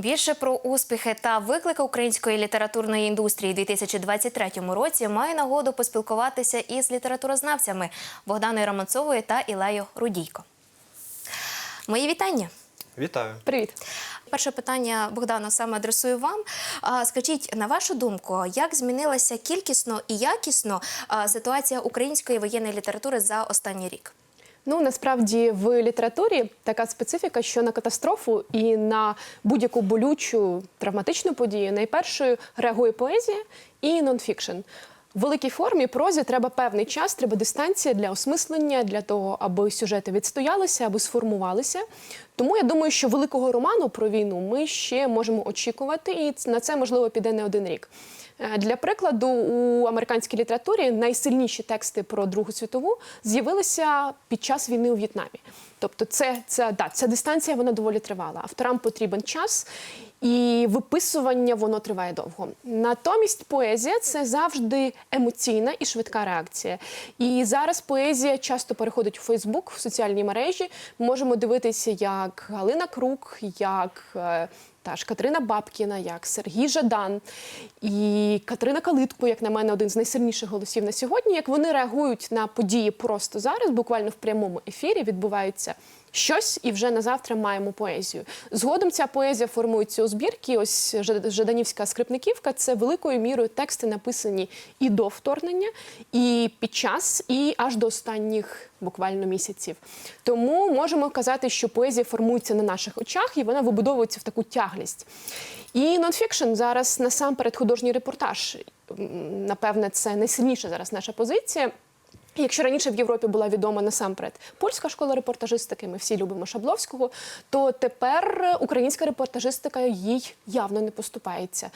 Більше про успіхи та виклики української літературної індустрії у 2023 році маю нагоду поспілкуватися із літературознавцями Богданою Романцовою та Ілею Рудійко. Мої вітання. Вітаю. Привіт. Перше питання Богдана саме адресую вам. Скажіть, на вашу думку, як змінилася кількісно і якісно ситуація української воєнної літератури за останній рік? Ну насправді в літературі така специфіка, що на катастрофу і на будь-яку болючу травматичну подію найпершою реагує поезія і нонфікшн. В великій формі прозі треба певний час, треба дистанція для осмислення, для того, аби сюжети відстоялися, аби сформувалися. Тому я думаю, що великого роману про війну ми ще можемо очікувати, і на це можливо піде не один рік. Е, Для прикладу, у американській літературі найсильніші тексти про Другу світову з'явилися під час війни у В'єтнамі. Тобто, це, це, да, ця дистанція вона доволі тривала. Авторам потрібен час, і виписування воно триває довго. Натомість поезія це завжди емоційна і швидка реакція. І зараз поезія часто переходить у Фейсбук, в соціальні мережі. Ми можемо дивитися, як Галина Крук, як е, та ж Катерина Бабкіна, як Сергій Жадан і Катерина Калитко, як на мене, один з найсильніших голосів на сьогодні. Як вони реагують на події просто зараз, буквально в прямому ефірі відбувається щось, і вже на завтра маємо поезію. Згодом ця поезія формується у збірки. Ось Жад- Жаданівська скрипниківка це великою мірою тексти написані і до вторгнення, і під час, і аж до останніх буквально місяців. Тому можемо казати, що поезія формується на наших очах і вона вибудовується в таку тяглість. І нонфікшн зараз насамперед художній репортаж. Напевне, це найсильніша зараз наша позиція. Якщо раніше в Європі була відома насамперед польська школа репортажистики, ми всі любимо Шабловського, то тепер українська репортажистика їй явно не поступається.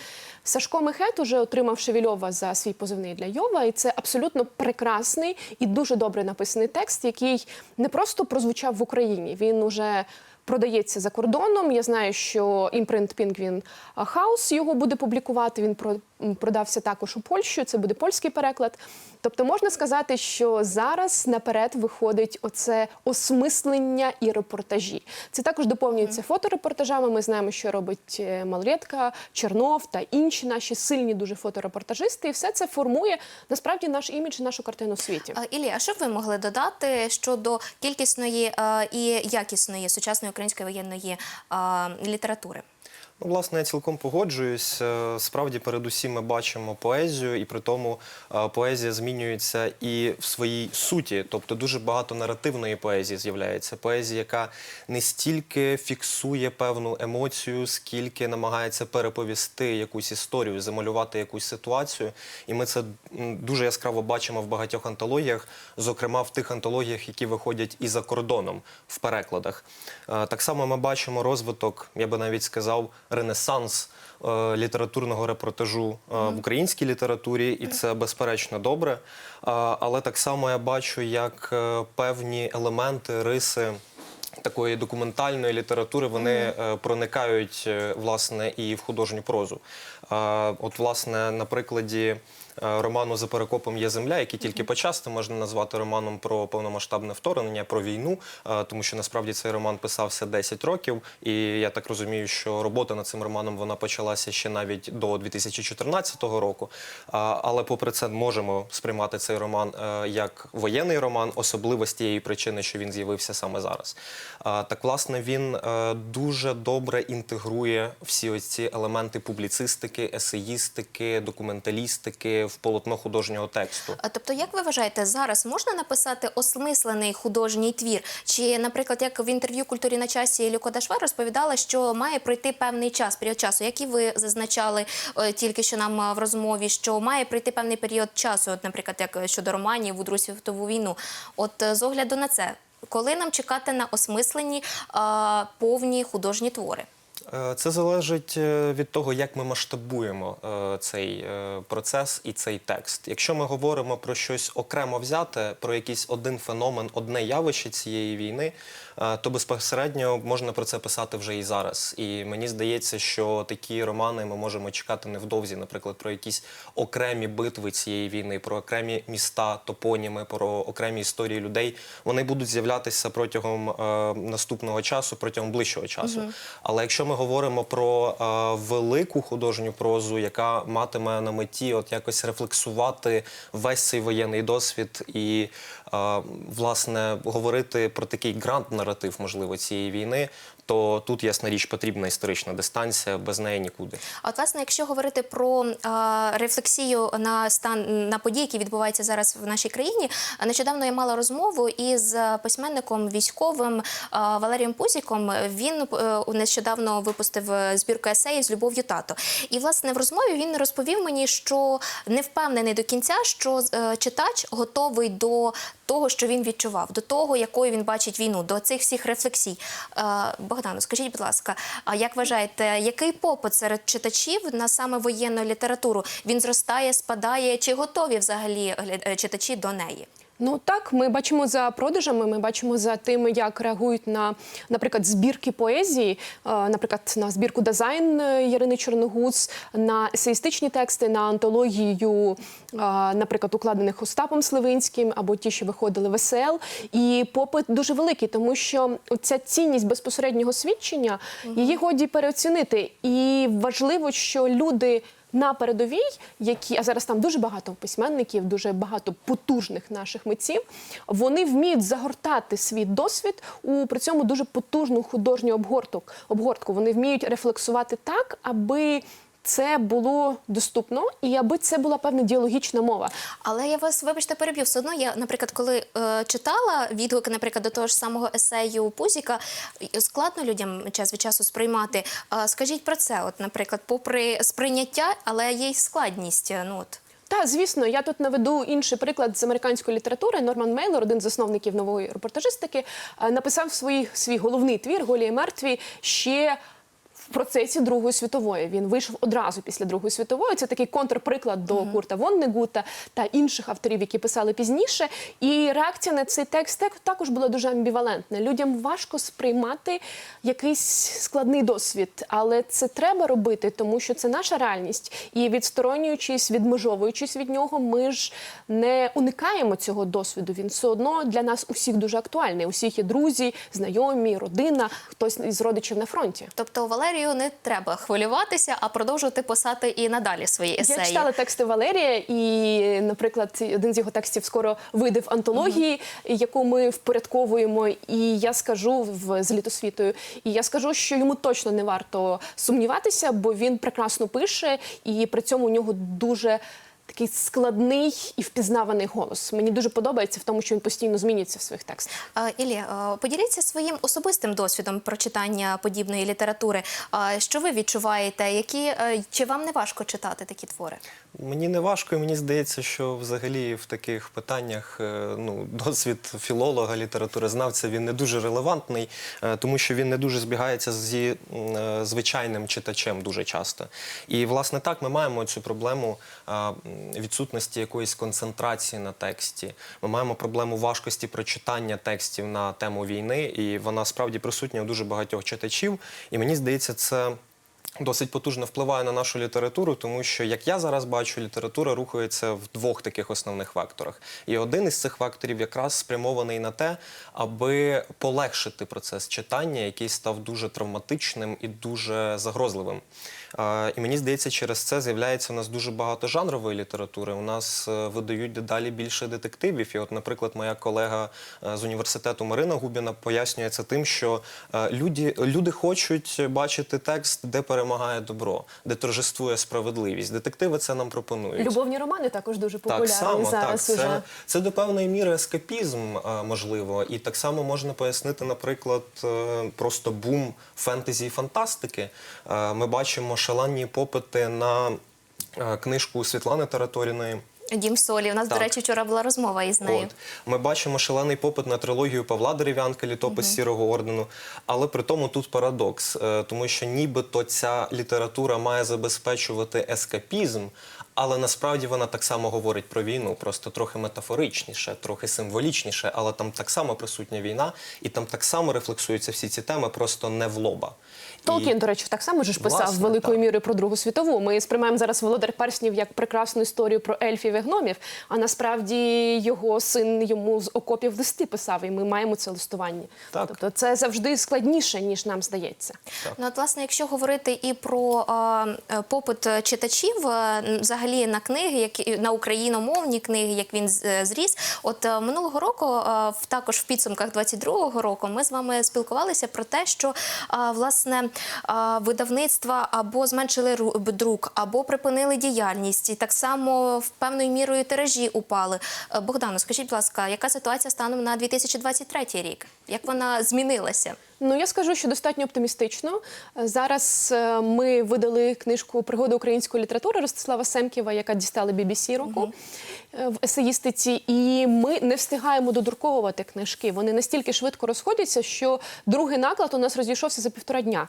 Сашко Мехет уже отримав Шевільова за свій позивний для Йова, і це абсолютно прекрасний і дуже добре написаний текст, який не просто прозвучав в Україні. Він уже продається за кордоном. Я знаю, що імпринт Пінгвін Хаус його буде публікувати. Він про- продався також у Польщу. Це буде польський переклад. Тобто можна сказати, що зараз наперед виходить оце осмислення і репортажі. Це також доповнюється фоторепортажами. Ми знаємо, що робить е, Малретка, Чернов та інші наші сильні дуже фоторепортажисти. І все це формує насправді наш імідж, нашу картину у світі. А, Ілі, а що б ви могли додати щодо кількісної е, і якісної сучасної української воєнної літератури? Ну, власне, я цілком погоджуюсь. Е, Справді, передусім, ми бачимо поезію, і при тому е, поезія змінюється і в своїй суті. Тобто дуже багато наративної поезії з'являється. Поезія, яка не стільки фіксує певну емоцію, скільки намагається переповісти якусь історію, замалювати якусь ситуацію. І ми це дуже яскраво бачимо в багатьох антологіях, зокрема в тих антологіях, які виходять і за кордоном в перекладах. Е, Так само ми бачимо розвиток, я би навіть сказав, ренесанс е, літературного репортажу е, в українській літературі, і це безперечно добре. Е, Але так само я бачу, як певні елементи, риси. Такої документальної літератури вони е, проникають власне і в художню прозу. От, власне, на прикладі роману За перекопом є земля, який тільки почасти можна назвати романом про повномасштабне вторгнення, про війну, е, тому що насправді цей роман писався 10 років, і я так розумію, що робота над цим романом вона почалася ще навіть до 2014 року. Але попри це можемо сприймати цей роман е, як воєнний роман, особливо з тієї причини, що він з'явився саме зараз. Так, власне, він е, дуже добре інтегрує всі ось ці елементи публіцистики, есеїстики, документалістики в полотно художнього тексту. А, Тобто, як ви вважаєте, зараз можна написати осмислений художній твір? Чи, наприклад, як в інтерв'ю культурі на часі Люко Дашва розповідала, що має пройти певний час, період часу, як і ви зазначали е, тільки що нам е, в розмові, що має пройти певний період часу, от, наприклад, як щодо романів у Другу світову війну. От е, з огляду на це, коли нам чекати на осмислені повні художні твори? Е, Це залежить е, від того, як ми масштабуємо е, цей процес і цей текст. Якщо ми говоримо про щось окремо взяте, про якийсь один феномен, одне явище цієї війни, то безпосередньо можна про це писати вже і зараз. І мені здається, що такі романи ми можемо чекати невдовзі, наприклад, про якісь окремі битви цієї війни, про окремі міста, топоніми, про окремі історії людей. Вони будуть з'являтися протягом е, наступного часу, протягом ближчого часу. Але якщо ми говоримо про е, велику художню прозу, яка матиме на меті от якось рефлексувати весь цей воєнний досвід і е, власне говорити про такий гранд-наратив, можливо, цієї війни, то тут ясна річ потрібна історична дистанція, без неї нікуди. А от, власне, якщо говорити про а, рефлексію на стан на події, які відбуваються зараз в нашій країні, нещодавно я мала розмову із письменником військовим а, Валерієм Пузіком. Він е, нещодавно випустив е, збірку есеїв з любов'ю тато. І власне в розмові він розповів мені, що не впевнений до кінця, що е, читач готовий до того, що він відчував, до того, якою він бачить війну, до цих всіх рефлексій. Е, Богдану, скажіть, будь ласка, а як вважаєте, який попит серед читачів на саме воєнну літературу? Він зростає, спадає? Чи готові взагалі е, читачі до неї? Ну так, ми бачимо за продажами, ми бачимо за тим, як реагують на, наприклад, збірки поезії, е, наприклад, на збірку дизайн Ярини Чорногуз, на есеїстичні тексти, на антологію, е, наприклад, укладених Остапом Сливинським або ті, що виходили в СЛ. І попит дуже великий, тому що ця цінність безпосереднього свідчення її годі переоцінити. І важливо, що люди на передовій, які а зараз там дуже багато письменників, дуже багато потужних наших митців. Вони вміють загортати свій досвід у при цьому дуже потужну художню обгорток, обгортку. Вони вміють рефлексувати так, аби це було доступно і аби це була певна діалогічна мова. Але я вас, вибачте, переб'ю. Все одно я, наприклад, коли е, читала відгуки, наприклад, до того ж самого есею Пузіка, складно людям час від часу сприймати. Е, скажіть про це, от, наприклад, попри сприйняття, але є й складність. е, Ну от. Та звісно, я тут наведу інший приклад з американської літератури. Норман Мейлор, один з засновників нової репортажистики, е, написав свій, свій головний твір Голі і мертві ще. Процесі Другої світової він вийшов одразу після Другої світової. Це такий контрприклад до Курта Воннегута та інших авторів, які писали пізніше. І реакція на цей текст також була дуже амбівалентна. Людям важко сприймати якийсь складний досвід, але це треба робити, тому що це наша реальність. І відсторонюючись, відмежовуючись від нього, ми ж не уникаємо цього досвіду. Він все одно для нас усіх дуже актуальний. У всіх є друзі, знайомі, родина, хтось із родичів на фронті. Тобто Валерію не треба хвилюватися, а продовжувати писати і надалі свої есеї. Я читала тексти Валерія, і, наприклад, один з його текстів скоро вийде в антології, яку ми впорядковуємо. І я скажу в з літосвітою, і я скажу, що йому точно не варто сумніватися, бо він прекрасно пише, і при цьому у нього дуже. Такий складний і впізнаваний голос. Мені дуже подобається в тому, що він постійно змінюється в своїх текстах. Ілі, поділіться своїм особистим досвідом прочитання подібної літератури. Що ви відчуваєте? Які е, чи вам не важко читати такі твори? Мені не важко, і мені здається, що взагалі в таких питаннях е, ну, досвід філолога, літературознавця він не дуже релевантний, е, тому що він не дуже збігається зі е, звичайним читачем дуже часто. І власне так ми маємо цю проблему відсутності якоїсь концентрації на тексті. Ми маємо проблему важкості прочитання текстів на тему війни, і вона справді присутня у дуже багатьох читачів. І мені здається, це досить потужно впливає на нашу літературу, тому що, як я зараз бачу, література рухається в двох таких основних векторах. І один із цих векторів якраз спрямований на те, аби полегшити процес читання, який став дуже травматичним і дуже загрозливим. І мені здається, через це з'являється у нас дуже багато жанрової літератури. У нас е, видають дедалі більше детективів. І, от, наприклад, моя колега е, з університету Марина Губіна пояснює це тим, що е, люди, люди хочуть бачити текст, де перемагає добро, де торжествує справедливість. Детективи це нам пропонують. Любовні романи також дуже популярні Так само, зараз. так. Це, це до певної міри ескапізм, можливо. І так само можна пояснити, наприклад, просто бум фентезі і фантастики. Ми бачимо шаленні попити на е, книжку Світлани Тараторіної. Дім солі. У нас, Так. до речі, вчора була розмова із нею. От. Ми бачимо шалений попит на трилогію Павла Дерев'янка, літопис Сірого ордену. Але при тому тут парадокс, е, тому що нібито ця література має забезпечувати ескапізм, але насправді вона так само говорить про війну, просто трохи метафоричніше, трохи символічніше, але там так само присутня війна, і там так само рефлексуються всі ці теми, просто не в лоба. І- Толкін, до речі, так само ж писав Власне, великою так. мірою про Другу світову. Ми сприймаємо зараз Володар Перснів як прекрасну історію про ельфів і гномів, а насправді його син йому з окопів листи писав, і ми маємо це листування. Так. Тобто це завжди складніше, ніж нам здається. Ну, от, власне, якщо говорити і про е, попит читачів е, взагалі на книги, які на україномовні книги, як він е, зріс. От е, минулого року, е, в також в підсумках 22-го року, ми з вами спілкувалися про те, що а, власне видавництва або зменшили ру- друк, або припинили діяльність, і так само в певною мірою тиражі упали. Е, Богдану, скажіть, будь ласка, яка ситуація станом на 2023 рік? Як вона змінилася? Ну я скажу, що достатньо оптимістично. Зараз е, ми видали книжку Пригоди української літератури Ростислава Семківа, яка дістала BBC року е, в есеїстиці. І ми не встигаємо додруковувати книжки. Вони настільки швидко розходяться, що другий наклад у нас розійшовся за півтора дня.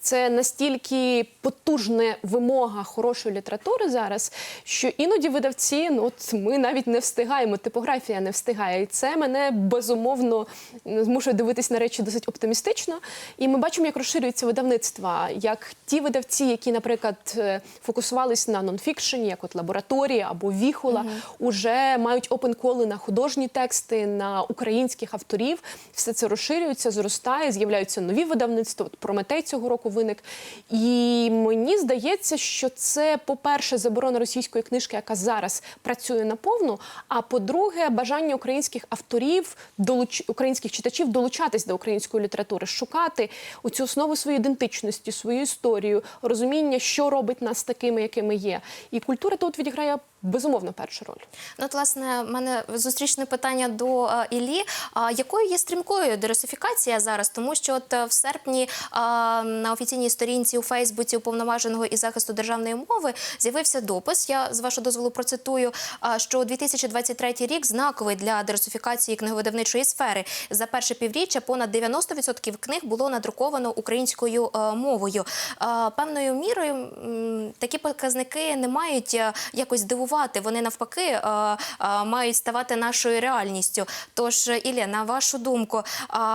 Це настільки потужна вимога хорошої літератури зараз, що іноді видавці, ну от ми навіть не встигаємо, типографія не встигає. І це мене безумовно змушує дивитись на речі досить оптимістично. І ми бачимо, як розширюються видавництва, як ті видавці, які, наприклад, е, фокусувались на нонфікшені, як от лабораторія або віхола, уже мають опен-коли на художні тексти, на українських авторів. Все це розширюється, зростає, з'являються нові видавництва. От Прометей цього року виник. І мені здається, що це, по-перше, заборона російської книжки, яка зараз працює наповну. А по-друге, бажання українських авторів, долуч... українських читачів долучатись до української літератури, шукати оцю основу своєї ідентичності, свою історію, розуміння, що робить нас такими, якими є. І культура тут відіграє безумовно першу роль. Ну, от, власне, в мене зустрічне питання до е, Іллі. А якою є стрімкою дерусифікація зараз? Тому що от е, в серпні е, на офіційній сторінці у Фейсбуці уповноваженого із захисту державної мови з'явився допис. Я з вашого дозволу процитую, а, що 2023 рік знаковий для дерусифікації книговидавничої сфери. За перше півріччя понад 90% книг було надруковано українською е, мовою. Е, Певною мірою м, такі показники не мають е, якось дивувати. Вони навпаки е, е, мають ставати нашою реальністю. Тож, Ілля, на вашу думку,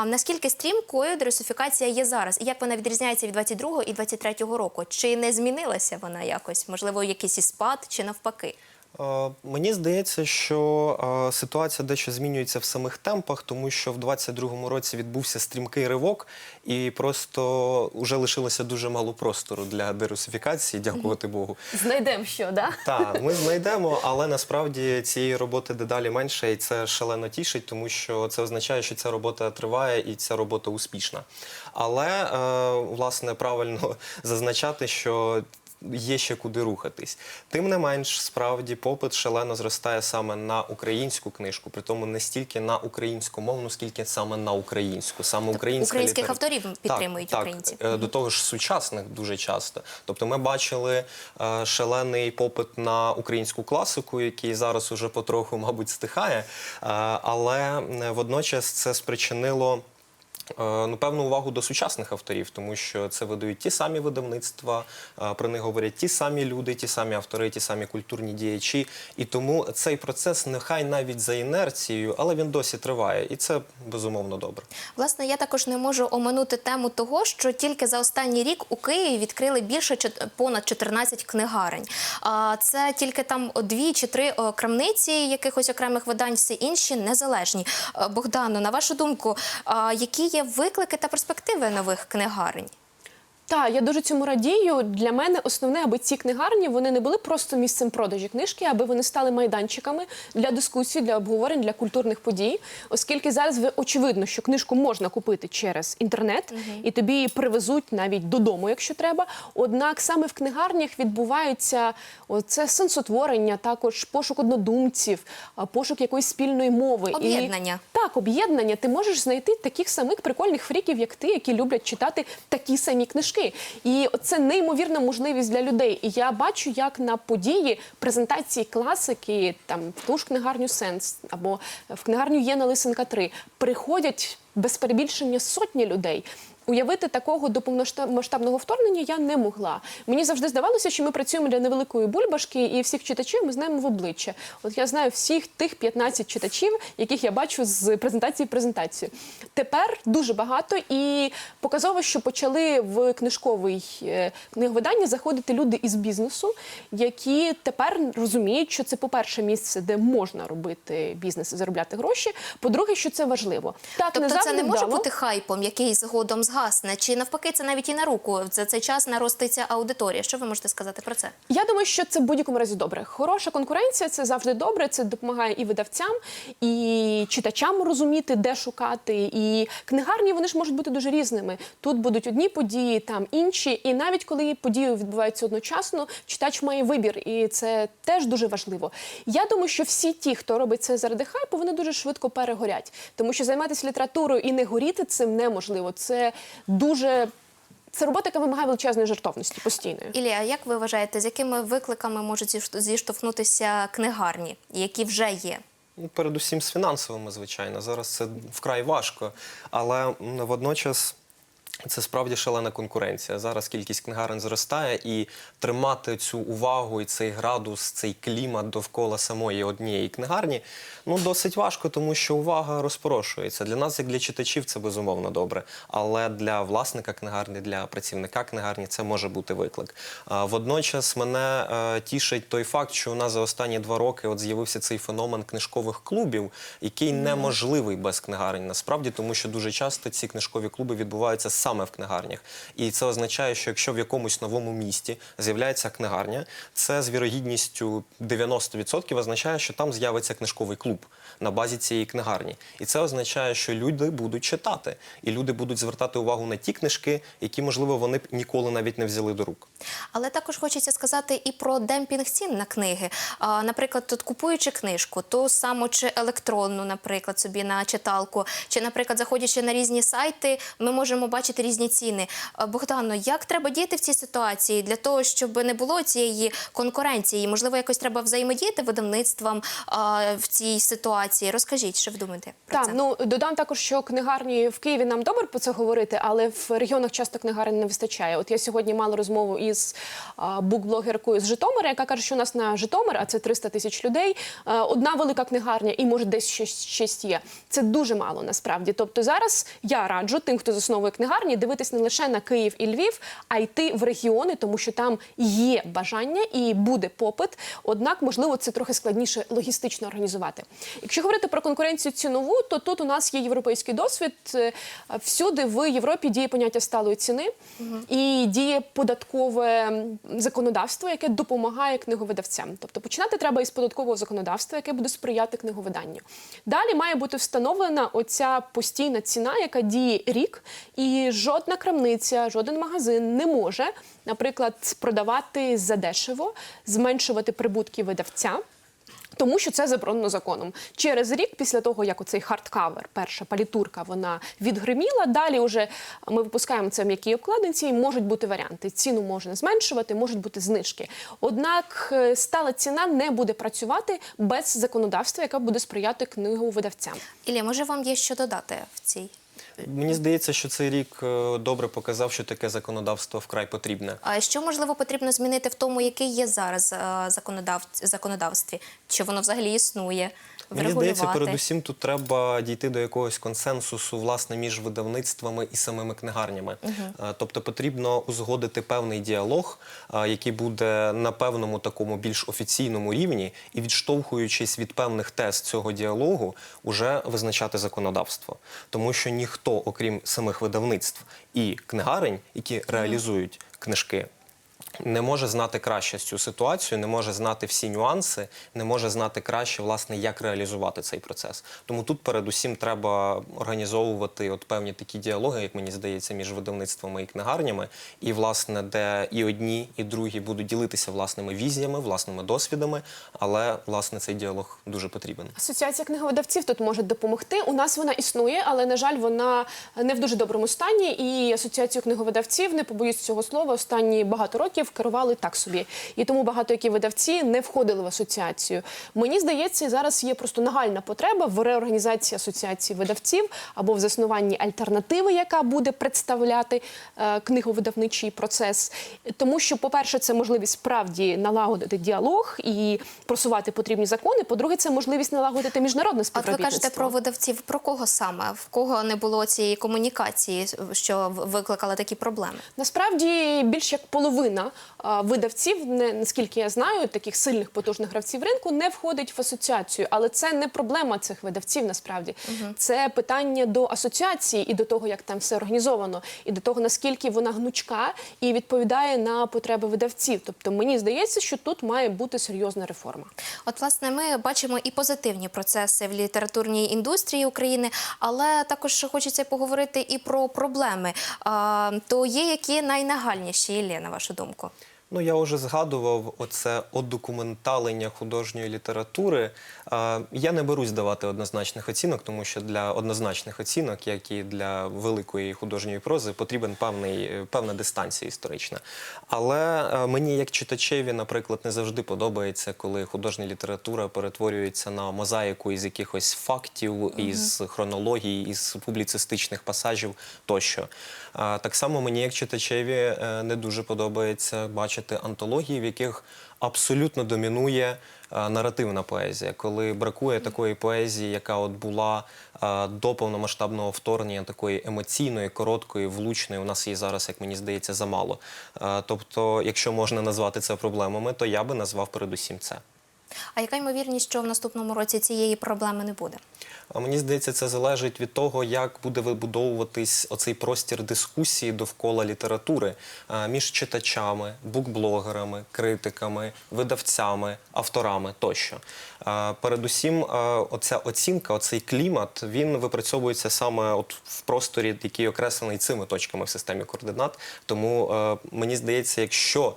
наскільки стрімкою дресифікація є зараз? І як вона відрізняється від 22 і 23 року? Чи не змінилася вона якось? Можливо, якийсь і спад, чи навпаки? Е, Мені здається, що е, ситуація дещо змінюється в самих темпах, тому що в 22-му році відбувся стрімкий ривок, і просто вже лишилося дуже мало простору для дерусифікації, дякувати Богу. Знайдемо що, да? Так, ми знайдемо, але насправді цієї роботи дедалі менше, і це шалено тішить, тому що це означає, що ця робота триває і ця робота успішна. Але е, власне правильно зазначати, що. Є ще куди рухатись. Тим не менш, справді попит шалено зростає саме на українську книжку, при тому не стільки на українськомовну, скільки саме на українську, саме українська українських літера- авторів підтримують так, українці. Так, е, до того ж сучасних дуже часто. Тобто ми бачили е, шалений попит на українську класику, який зараз уже потроху, мабуть, стихає, е, але водночас це спричинило. Е, Ну, певну увагу до сучасних авторів, тому що це видають ті самі видавництва, е, про них говорять ті самі люди, ті самі автори, ті самі культурні діячі. І тому цей процес нехай навіть за інерцією, але він досі триває, і це безумовно добре. Власне, я також не можу оминути тему того, що тільки за останній рік у Києві відкрили більше понад 14 книгарень. А це тільки там дві чи три крамниці якихось окремих видань, всі інші незалежні. Е, Богдано, на вашу думку, які є виклики та перспективи нових книгарень? Так, я дуже цьому радію. Для мене основне, аби ці книгарні вони не були просто місцем продажі книжки, аби вони стали майданчиками для дискусій, для обговорень, для культурних подій. Оскільки зараз ви очевидно, що книжку можна купити через інтернет, і тобі її привезуть навіть додому, якщо треба. Однак саме в книгарнях відбувається це сенсотворення, також пошук однодумців, пошук якоїсь спільної мови. Об'єднання. так, об'єднання. Ти можеш знайти таких самих прикольних фріків, як ти, які люблять читати такі самі книжки. І це неймовірна можливість для людей. І я бачу, як на події презентації класики, там ту ж книгарню Сенс або в книгарню Єна Лисенка 3 приходять без перебільшення сотні людей. Уявити такого до повномасштабного вторгнення я не могла. Мені завжди здавалося, що ми працюємо для невеликої бульбашки, і всіх читачів ми знаємо в обличчя. От я знаю всіх тих 15 читачів, яких я бачу з презентації в презентацію. Тепер дуже багато і показово, що почали в книжковий е, книговидання заходити люди із бізнесу, які тепер розуміють, що це, по-перше, місце, де можна робити бізнес і заробляти гроші. По-друге, що це важливо. Так, Тобто це не може вдало. бути хайпом, який згодом згасне, чи навпаки, це навіть і на руку. За цей час нароститься аудиторія. Що ви можете сказати про це? Я думаю, що це в будь-якому разі добре. Хороша конкуренція це завжди добре. Це допомагає і видавцям, і читачам розуміти, де шукати. І книгарні вони ж можуть бути дуже різними. Тут будуть одні події, там інші. І навіть коли події відбуваються одночасно, читач має вибір, і це теж дуже важливо. Я думаю, що всі ті, хто робить це заради хайпу, вони дуже швидко перегорять, тому що займатися літературою і не горіти цим неможливо. Це дуже це робота, яка вимагає величезної жертовності постійної. Ілія, як ви вважаєте, з якими викликами можуть зіштовх- зіштовхнутися книгарні, які вже є? Ну, передусім з фінансовими, звичайно. Зараз це вкрай важко, але водночас. Це справді шалена конкуренція. Зараз кількість книгарень зростає, і тримати цю увагу і цей градус, цей клімат довкола самої однієї книгарні ну досить важко, тому що увага розпорошується. Для нас, як для читачів, це безумовно добре. Але для власника книгарні, для працівника книгарні це може бути виклик. Водночас мене е, тішить той факт, що у нас за останні два роки от з'явився цей феномен книжкових клубів, який неможливий без книгарень. Насправді, тому що дуже часто ці книжкові клуби відбуваються саме в книгарнях. І це означає, що якщо в якомусь новому місті з'являється книгарня, це з вірогідністю 90% означає, що там з'явиться книжковий клуб на базі цієї книгарні. І це означає, що люди будуть читати, і люди будуть звертати увагу на ті книжки, які, можливо, вони б ніколи навіть не взяли до рук. Але також хочеться сказати і про демпінг цін на книги. Наприклад, тут купуючи книжку, ту саму чи електронну, наприклад, собі на читалку, чи, наприклад, заходячи на різні сайти, ми можемо бачити різні ціни. Богдано, як треба діяти в цій ситуації для того, щоб не було цієї конкуренції? Можливо, якось треба взаємодіяти видавництвам в цій ситуації. Розкажіть, що ви думаєте про Так, це? ну додам також, що книгарні в Києві нам добре про це говорити, але в регіонах часто книгарень не вистачає. От я сьогодні мала розмову із букблогеркою з Житомира, яка каже, що у нас на Житомир, а це 300 тисяч людей. одна велика книгарня, і може десь щось, щось є. Це дуже мало насправді. Тобто зараз я раджу тим, хто засновує книгарні, дивитись не лише на Київ і Львів, а йти в регіони, тому що там є бажання і буде попит. Однак, можливо, це трохи складніше логістично організувати. Якщо говорити про конкуренцію цінову, то тут у нас є європейський досвід. Е, Всюди в Європі діє поняття сталої ціни і діє податкове законодавство, яке допомагає книговидавцям. Тобто починати треба із податкового законодавства, яке буде сприяти книговиданню. Далі має бути встановлена оця постійна ціна, яка діє рік, і жодна крамниця, жоден магазин не може, наприклад, продавати задешево, зменшувати прибутки видавця. Тому що це заборонено законом. Через рік, після того, як оцей хардкавер, перша палітурка, вона відгриміла. Далі вже ми випускаємо це в м'якій обкладинці, і можуть бути варіанти. Ціну можна зменшувати, можуть бути знижки. Однак е, стала ціна не буде працювати без законодавства, яке буде сприяти книговидавцям. Ілія, може вам є що додати в цій? Мені здається, що цей рік е, добре показав, що таке законодавство вкрай потрібне. А що можливо потрібно змінити в тому, який є зараз е, законодавстві? Чи воно взагалі існує? Мені здається, передусім тут треба дійти до якогось консенсусу власне між видавництвами і самими книгарнями. Е, Тобто потрібно узгодити певний діалог, е, який буде на певному такому більш офіційному рівні, і відштовхуючись від певних тез цього діалогу, уже визначати законодавство. Тому що ніхто, окрім самих видавництв і книгарень, які реалізують книжки. Не може знати краще цю ситуацію, не може знати всі нюанси, не може знати краще, власне, як реалізувати цей процес. Тому тут передусім треба організовувати от певні такі діалоги, як мені здається, між видавництвами і книгарнями, і власне, де і одні, і другі будуть ділитися власними візіями, власними досвідами, але власне цей діалог дуже потрібен. Асоціація книговидавців тут може допомогти. У нас вона існує, але на жаль, вона не в дуже доброму стані. І асоціацію книговидавців, не побоюсь цього слова, останні багато років видавців керували так собі. І тому багато які видавці не входили в асоціацію. Мені здається, зараз є просто нагальна потреба в реорганізації асоціації видавців або в заснуванні альтернативи, яка буде представляти е, книговидавничий процес. Тому що, по-перше, це можливість справді налагодити діалог і просувати потрібні закони. По-друге, це можливість налагодити міжнародне От ви кажете про видавців. Про кого саме? В кого не було цієї комунікації, що викликала такі проблеми? Насправді більш як половина а, видавців, не наскільки я знаю, таких сильних потужних гравців ринку не входить в асоціацію. Але це не проблема цих видавців. Насправді це питання до асоціації і до того, як там все організовано, і до того наскільки вона гнучка і відповідає на потреби видавців. Тобто мені здається, що тут має бути серйозна реформа. От, власне, ми бачимо і позитивні процеси в літературній індустрії України, але також хочеться поговорити і про проблеми. То є які найнагальніші, Ілля, на вашу думку? Ну, я вже згадував оце одокументалення художньої літератури. Я не берусь давати однозначних оцінок, тому що для однозначних оцінок, як і для великої художньої прози, потрібен певний, певна дистанція історична. Але е, мені, як читачеві, наприклад, не завжди подобається, коли художня література перетворюється на мозаїку із якихось фактів, із хронології, із публіцистичних пасажів тощо. Так само мені, як читачеві, е, не дуже подобається бачити антології, в яких абсолютно домінує е, наративна поезія, коли бракує такої поезії, яка от була е, до повномасштабного вторгнення, такої емоційної, короткої, влучної. У нас її зараз, як мені здається, замало. Е, Тобто, якщо можна назвати це проблемами, то я би назвав передусім це. А яка ймовірність, що в наступному році цієї проблеми не буде? А мені здається, це залежить від того, як буде вибудовуватись оцей простір дискусії довкола літератури е, між читачами, букблогерами, критиками, видавцями, авторами тощо. Е, Передусім, е, оця оцінка, оцей клімат, він випрацьовується саме от в просторі, який окреслений цими точками в системі координат. Тому мені здається, якщо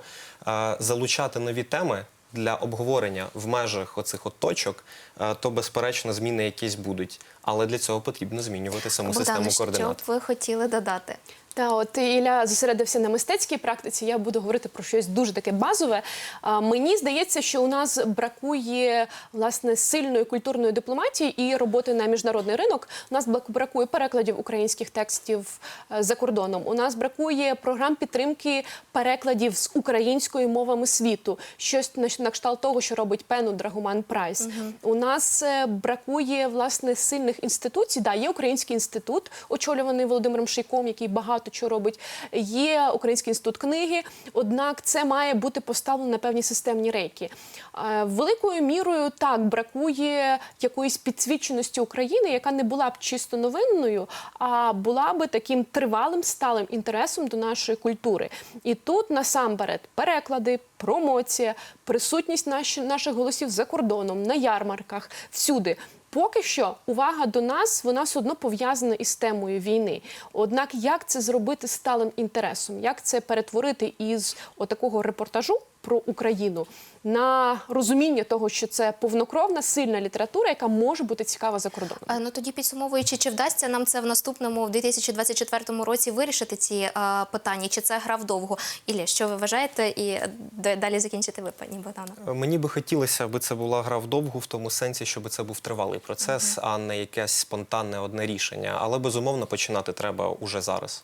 залучати нові теми для обговорення в межах оцих от точок, е, то безперечно зміни якісь будуть. Але для цього потрібно змінювати саму систему що б ви хотіли додати? Та от Ілля зосередився на мистецькій практиці. Я буду говорити про щось дуже таке базове. А, мені здається, що у нас бракує власне сильної культурної дипломатії і роботи на міжнародний ринок. У нас брак- бракує перекладів українських текстів е, за кордоном. У нас бракує програм підтримки перекладів з української мовами світу. Щось на, кшталт того, що робить Пену Драгоман Прайс. У нас е, бракує власне сильних інституцій. Да, є український інститут, очолюваний Володимиром Шийком, який багато чого робить. Є Український інститут книги. Однак це має бути поставлено на певні системні рейки. Е, Великою мірою так бракує якоїсь підсвіченості України, яка не була б чисто новинною, а була би таким тривалим сталим інтересом до нашої культури. І тут насамперед переклади, промоція, присутність наших голосів за кордоном, на ярмарках, всюди. Поки що увага до нас вона все одно пов'язана із темою війни. Однак, як це зробити сталим інтересом? Як це перетворити із отакого репортажу про Україну на розуміння того, що це повнокровна сильна література, яка може бути цікава за кордоном? Е, Ну тоді підсумовуючи, чи вдасться нам це в наступному, в 2024 році вирішити ці е, питання, чи це гра вдовго? Ілля, що ви вважаєте? І е, далі закінчите ви, пані Богдана. Мені би хотілося, аби це була гра вдовгу, в тому сенсі, щоб це був тривалий процес, а не якесь спонтанне одне рішення. Але безумовно починати треба уже зараз.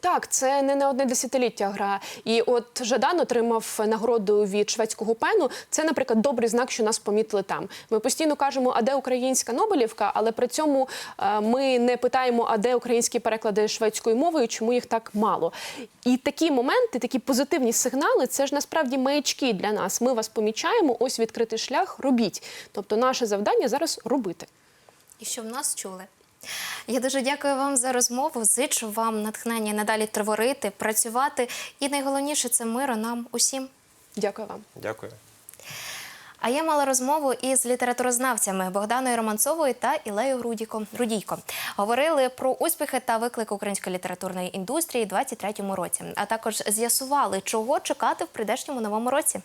Так, це не на одне десятиліття гра. І от Жадан отримав нагороду від шведського пену. Це, наприклад, добрий знак, що нас помітили там. Ми постійно кажемо, а де українська Нобелівка, але при цьому е, ми не питаємо, а де українські переклади шведською мовою, чому їх так мало. І такі моменти, такі позитивні сигнали, це ж насправді маячки для нас. Ми вас помічаємо, ось відкритий шлях, робіть. Тобто, наше завдання зараз робити. І щоб нас чули. Я дуже дякую вам за розмову. Зичу вам натхнення надалі творити, працювати. І найголовніше це миру нам усім. Дякую вам. Дякую. А я мала розмову із літературознавцями Богданою Романцовою та Ілею Грудіко. Рудійко. Говорили про успіхи та виклики української літературної індустрії у 2023 році, а також з'ясували, чого чекати в прийдешньому новому році.